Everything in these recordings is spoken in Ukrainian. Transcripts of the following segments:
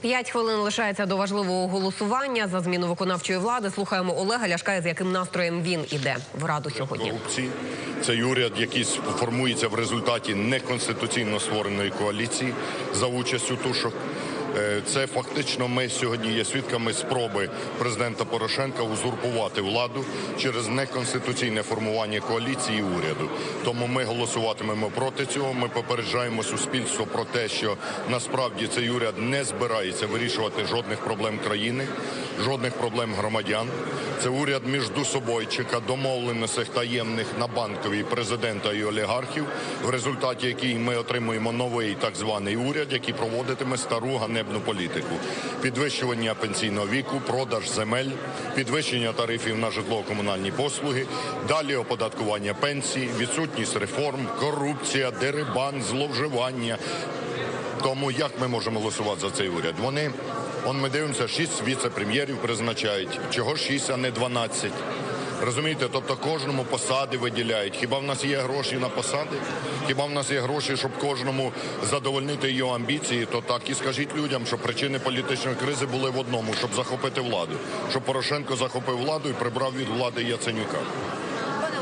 П'ять хвилин лишається до важливого голосування за зміну виконавчої влади. Слухаємо Олега Ляшка, з яким настроєм він іде в раду сьогодні. Цей уряд, який формується в результаті неконституційно створеної коаліції за участю тушок. Е, Це фактично ми сьогодні є свідками спроби президента Порошенка узурпувати владу через неконституційне формування коаліції і уряду. Тому ми голосуватимемо проти цього. Ми попереджаємо суспільство про те, що насправді цей уряд не збирається вирішувати жодних проблем країни, жодних проблем громадян. Це уряд міждусобойчика, домовленостей таємних на банковій президента і олігархів, в результаті якій ми отримуємо новий так званий уряд, який проводитиме стару ганебну політику: підвищування пенсійного віку, продаж земель, підвищення тарифів на житлово-комунальні послуги, далі оподаткування пенсій, відсутність реформ, корупція, дерибан, зловживання. Тому як ми можемо голосувати за цей уряд? Вони, он ми дивимося, шість віце-прем'єрів призначають. Чого шість, а не 12? Розумієте, тобто кожному посади виділяють. Хіба в нас є гроші на посади? Хіба в нас є гроші, щоб кожному задовольнити його амбіції? То так і скажіть людям, що причини політичної кризи були в одному, щоб захопити владу. Щоб Порошенко захопив владу і прибрав від влади Яценюка.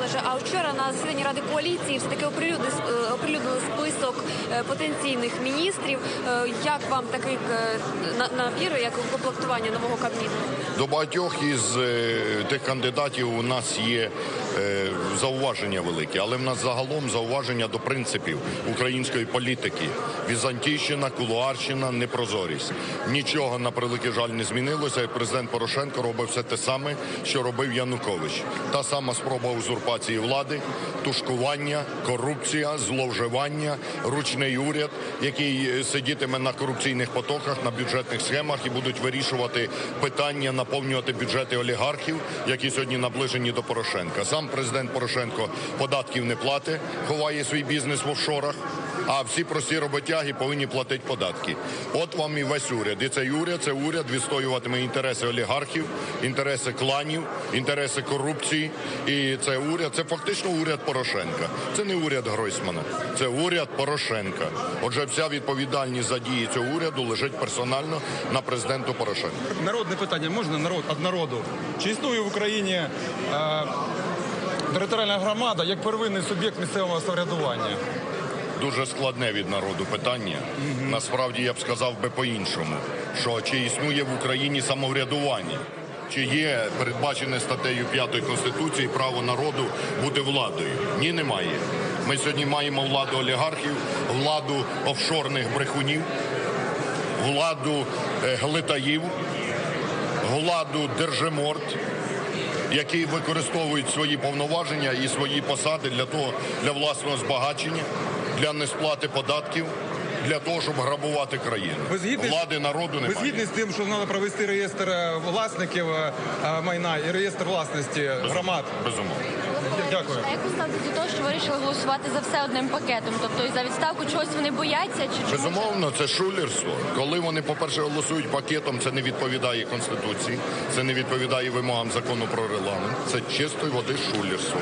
Олеже, а вчора на засіданні Ради коаліції все таки оприлюднили, е, список е, потенційних міністрів. Е, Як вам такий на- набір, як комплектування нового кабміну? До багатьох із тих кандидатів у нас є зауваження великі, але в нас загалом зауваження до принципів української політики. Візантійщина, кулуарщина, непрозорість. Нічого на превеликий жаль не змінилося. І президент Порошенко робив все те саме, що робив Янукович. Та сама спроба узурпації влади, тушкування, корупція, зловживання, ручний уряд, який е, сидітиме на корупційних потоках, на бюджетних схемах і будуть вирішувати питання, наповнювати бюджети олігархів, які сьогодні наближені до Порошенка. Сам президент Порошенко податків не платить, ховає свій бізнес в офшорах. А всі прості роботяги повинні платити податки. От вам і весь уряд. І цей уряд це уряд відстоюватиме інтереси олігархів, інтереси кланів, інтереси корупції. І це уряд, це фактично уряд Порошенка. Це не уряд Гройсмана, це уряд Порошенка. Отже, вся відповідальність за дії цього уряду лежить персонально на президенту Порошенка. Народне питання можна народ від народу. Чи існує в Україні е, територіальна громада як первинний суб'єкт місцевого самоврядування? Дуже складне від народу питання. Насправді я б сказав би по-іншому, що чи існує в Україні самоврядування, чи є передбачене статтею 5 Конституції право народу бути владою? Ні, немає. Ми сьогодні маємо владу олігархів, владу офшорних брехунів, владу е, глитаїв, владу держиморд, які використовують свої повноваження і свої посади для того, для власного збагачення, для несплати податків, для того, щоб грабувати країну. Ви згідні Влади народу Ви немає. згідні з тим, що треба провести реєстр е, власників е, е, майна і реєстр власності громад? Безумовно. Дякую. А як ви ставитесь до того, що вирішили голосувати за все одним пакетом? Тобто і за відставку чогось вони бояться чи чому? Безумовно, це шулерство. Коли вони, по-перше, голосують пакетом, це не відповідає Конституції, це не відповідає вимогам закону про регламент. Це чистої води шулерство.